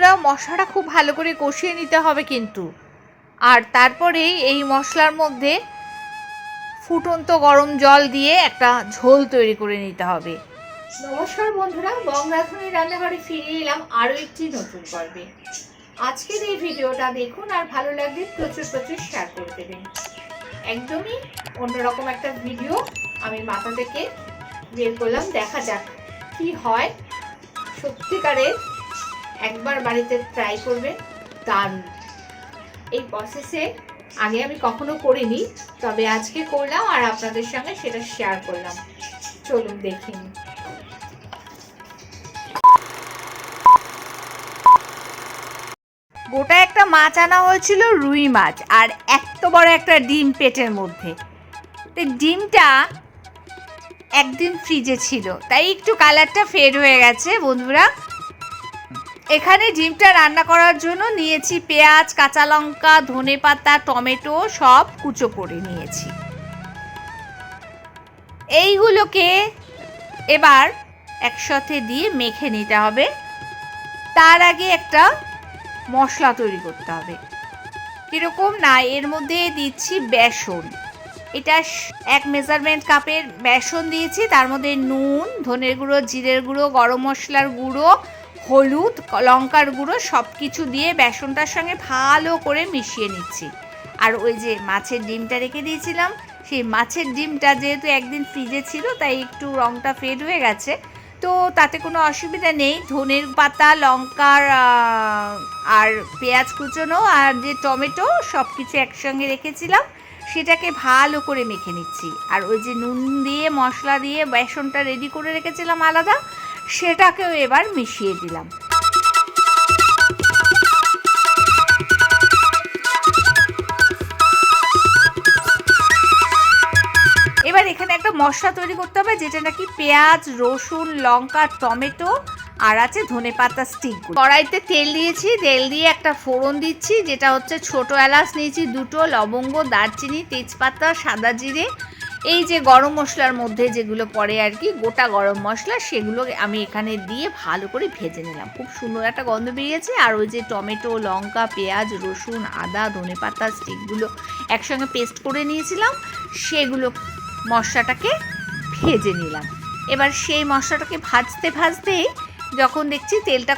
বন্ধুরা মশলাটা খুব ভালো করে কষিয়ে নিতে হবে কিন্তু। আর তারপরে এই মশলার মধ্যে ফুটন্ত গরম জল দিয়ে একটা ঝোল তৈরি করে নিতে হবে। নমস্কার বন্ধুরা বংরাধুনি রান্নাঘরে ফিরে এলাম আরও একটি নতুন পর্বে। আজকের এই ভিডিওটা দেখুন আর ভালো লাগলে প্রচুর প্রচুর শেয়ার করে দেবেন। একদমই অন্যরকম একটা ভিডিও আমি মাথা থেকে বের করলাম। দেখা যাক কি হয়। সত্যিকারের একবার বাড়িতে ট্রাই করবেন দারুণ এই প্রসেসে আগে আমি কখনো করিনি, তবে আজকে করলাম আর আপনাদের সঙ্গে সেটা শেয়ার করলাম। চলুন দেখি। গোটা একটা মাছ আনা হয়েছিল রুই মাছ, আর এত বড় একটা ডিম পেটের মধ্যে। তো ডিমটা একদিন ফ্রিজে ছিল, তাই একটু কালারটা ফেড হয়ে গেছে, বন্ধুরা। এখানে ডিমটা রান্না করার জন্য নিয়েছি পেঁয়াজ, কাঁচা লঙ্কা, ধনে পাতা, টমেটো সব কুচো করে নিয়েছি। এইগুলোকে এবার একসাথে দিয়ে মেখে নিতে হবে। তার আগে একটা মশলা তৈরি করতে হবে। কীরকম না, এর মধ্যে দিচ্ছি বেসন। এটা এক মেজারমেন্ট কাপের বেসন দিয়েছি, তার মধ্যে নুন, ধনের গুঁড়ো, জিরের গুঁড়ো, গরম মশলার গুঁড়ো হলুদ, লঙ্কার গুঁড়ো সব কিছু দিয়ে বেসনটার সঙ্গে ভালো করে মিশিয়ে নিচ্ছি। আর ওই যে মাছের ডিমটা রেখে দিয়েছিলাম, সেই মাছের ডিমটা যেহেতু একদিন ফ্রিজে ছিল, তাই একটু রঙটা ফেড হয়ে গেছে। তো তাতে কোনো অসুবিধা নেই, ধনের পাতা, লঙ্কার আর পেঁয়াজ কুচোনো আর যে টমেটো সব কিছু একসঙ্গে রেখেছিলাম, সেটাকে ভালো করে মেখে নিচ্ছি। আর ওই যে নুন দিয়ে, মশলা দিয়ে বেসনটা রেডি করে রেখেছিলাম আলাদা সেটাকেও এবার মিশিয়ে দিলাম। এবার এখানে একটা মশলা তৈরি করতে হবে, যেটা নাকি পেঁয়াজ, রসুন, লঙ্কা, টমেটো, আর আছে ধনে পাতা স্টিক কড়াইতে তেল দিয়েছি, তেল দিয়ে একটা ফোড়ন দিচ্ছি, যেটা হচ্ছে ছোট এলাচ নিয়েছি দুটো, লবঙ্গ, দারচিনি, তেজপাতা, সাদা জিরে এই যে গরম মশলার মধ্যে যেগুলো পড়ে আর কি, গোটা গরম মশলা সেগুলো আমি এখানে দিয়ে ভালো করে ভেজে নিলাম। খুব সুন্দর একটা গন্ধ বেরিয়েছে। আর ওই যে টমেটো, লঙ্কা, পেঁয়াজ, রসুন, আদা ধনে পাতা স্টিকগুলো একসঙ্গে পেস্ট করে নিয়েছিলাম। সেগুলো মশলাটাকে ভেজে নিলাম। এবার সেই মশলাটাকে ভাজতে ভাজতেই যখন দেখছি তেলটা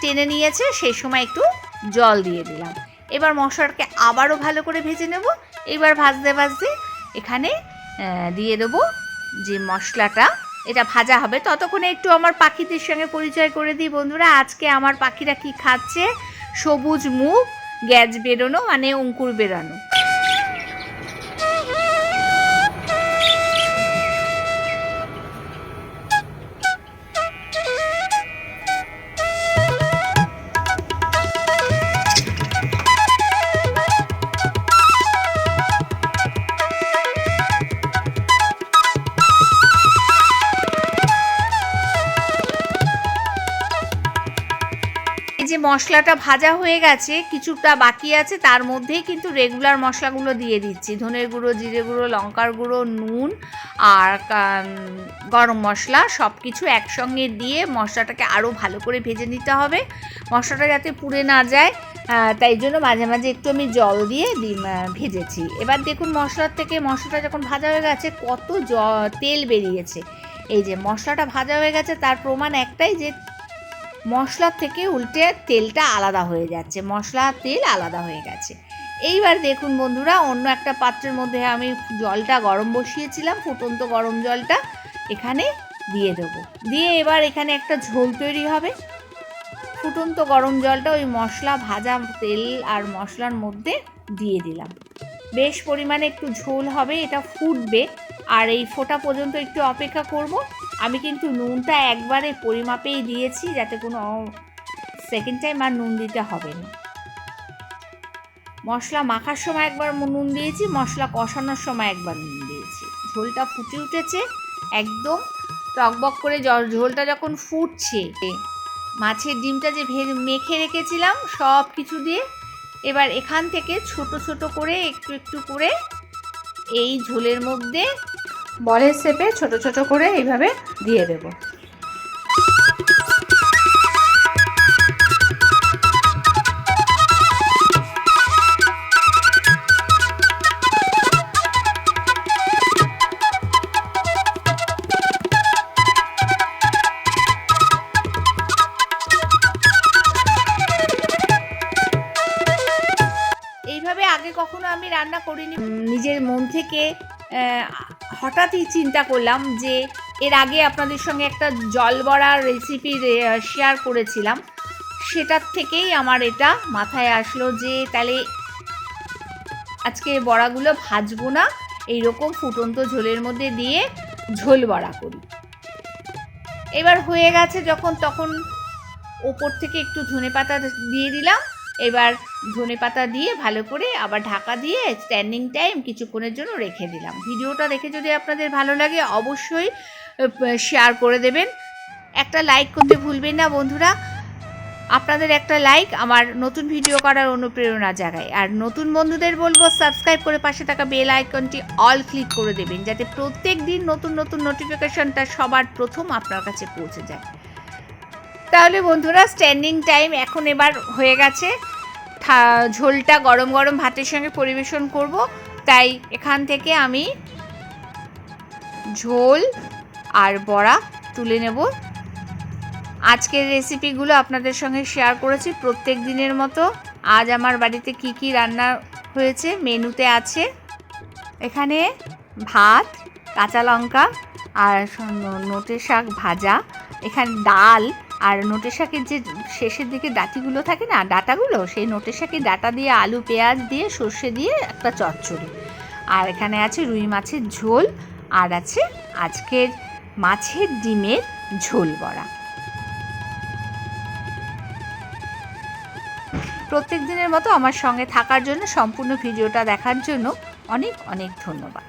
টেনে নিয়েছে, সেই সময় একটু জল দিয়ে দিলাম। এবার মশলাটাকে আবারও ভালো করে ভেজে নেব। এবার ভাজতে ভাজতে এখানে দিয়ে দেবো যে মশলাটা। এটা ভাজা হবে। ততক্ষণে একটু আমার পাখিদের সঙ্গে পরিচয় করে দিই বন্ধুরা। আজকে আমার পাখিরা কি খাচ্ছে? সবুজ মুখ গ্যাস বেরোনো মানে অঙ্কুর বেরোনো। যে মশলাটা ভাজা হয়ে গেছে, কিছুটা বাকি আছে, তার মধ্যেই কিন্তু রেগুলার মশলাগুলো দিয়ে দিচ্ছি। ধনের গুঁড়ো, জিরে গুঁড়ো, লঙ্কার গুঁড়ো, নুন আর গরম মশলা সব কিছু একসঙ্গে দিয়ে মশলাটাকে আরও ভালো করে ভেজে নিতে হবে। মশলাটা যাতে পুড়ে না যায় তাই জন্য মাঝে মাঝে একটু আমি জল দিয়ে ভেজেছি। এবার দেখুন মশলার থেকে মশলাটা যখন ভাজা হয়ে গেছে, কত জ, তেল বেরিয়েছে। এই যে মশলাটা ভাজা হয়ে গেছে, তার প্রমাণ একটাই যে মশলার থেকে উল্টে তেলটা আলাদা হয়ে যাচ্ছে, মশলা, তেল আলাদা হয়ে গেছে। এইবার দেখুন বন্ধুরা, অন্য একটা পাত্রের মধ্যে আমি জলটা গরম বসিয়েছিলাম, ফুটন্ত গরম জলটা এখানে দিয়ে দেবো। দিয়ে এবার এখানে একটা ঝোল তৈরি হবে। ফুটন্ত গরম জলটা ওই মশলা, ভাজা তেল আর মশলার মধ্যে দিয়ে দিলাম। বেশ পরিমাণে একটু ঝোল হবে, এটা ফুটবে। আর এই ফোটা পর্যন্ত একটু অপেক্ষা করব। আমি কিন্তু নুনটা একবারে পরিমাপেই দিয়েছি যাতে কোনো সেকেন্ড টাইম আর নুন দিতে হবে না। মশলা মাখার সময় একবার নুন দিয়েছি, মশলা কষানোর সময় একবার নুন দিয়েছি। ঝোলটা ফুটে উঠেছে, একদম টকবক করে ঝোলটা যখন ফুটছে, মাছের ডিমটা যে ভে- মেখে রেখেছিলাম সব কিছু দিয়ে, এবার এখান থেকে ছোট ছোট করে একটু একটু করে এই ঝোলের মধ্যে বলের শেপে ছোট ছোট করে এইভাবে দিয়ে দেব। এইভাবে আগে কখনো আমি রান্না করিনি। নিজের মন থেকে হঠাৎই চিন্তা করলাম যে এর আগে আপনাদের সঙ্গে একটা জল বড়ার রেসিপি শেয়ার করেছিলাম। সেটার থেকেই আমার এটা মাথায় আসলো যে তাহলে আজকে বড়াগুলো ভাজবো না, এইরকম ফুটন্ত ঝোলের মধ্যে দিয়ে ঝোল বড়া করি। এবার হয়ে গেছে যখন, তখন ওপর থেকে একটু ধনে পাতা দিয়ে দিলাম এবার ধনে পাতা দিয়ে ভালো করে আবার ঢাকা দিয়ে স্ট্যান্ডিং টাইম কিছুক্ষণের জন্য রেখে দিলাম। ভিডিওটা দেখে যদি আপনাদের ভালো লাগে অবশ্যই শেয়ার করে দেবেন। একটা লাইক করতে ভুলবেন না বন্ধুরা। আপনাদের একটা লাইক আমার নতুন ভিডিও করার অনুপ্রেরণা জাগায়। আর নতুন বন্ধুদের বলব সাবস্ক্রাইব করে পাশে থাকা বেল আইকনটি অল ক্লিক করে দেবেন, যাতে প্রত্যেক দিন নতুন নতুন নোটিফিকেশনটা সবার প্রথম আপনার কাছে পৌঁছে যায়। তাহলে বন্ধুরা স্ট্যান্ডিং টাইম এখন এবার হয়ে গেছে। ঝোলটা গরম গরম ভাতের সঙ্গে পরিবেশন করব। তাই এখান থেকে আমি ঝোল আর বড়া তুলে নেব। আজকের রেসিপিগুলো আপনাদের সঙ্গে শেয়ার করেছি প্রত্যেক দিনের মতো। আজ আমার বাড়িতে কি কি রান্না হয়েছে মেনুতে আছে। এখানে ভাত, কাঁচা লঙ্কা আর স- নোটে শাক ভাজা। এখানে ডাল আর নোটে শাকের যে শেষের দিকে ডাটিগুলো থাকে না, ডাটাগুলো, সেই নোটে শাকের ডাটা দিয়ে আলু, পেঁয়াজ দিয়ে সর্ষে দিয়ে একটা চচ্চড়ি। আর এখানে আছে রুই মাছের ঝোল, আর আছে আজকের মাছের ডিমের ঝোল বড়া। প্রত্যেক দিনের মতো আমার সঙ্গে থাকার জন্য, সম্পূর্ণ ভিডিওটা দেখার জন্য অনেক অনেক ধন্যবাদ।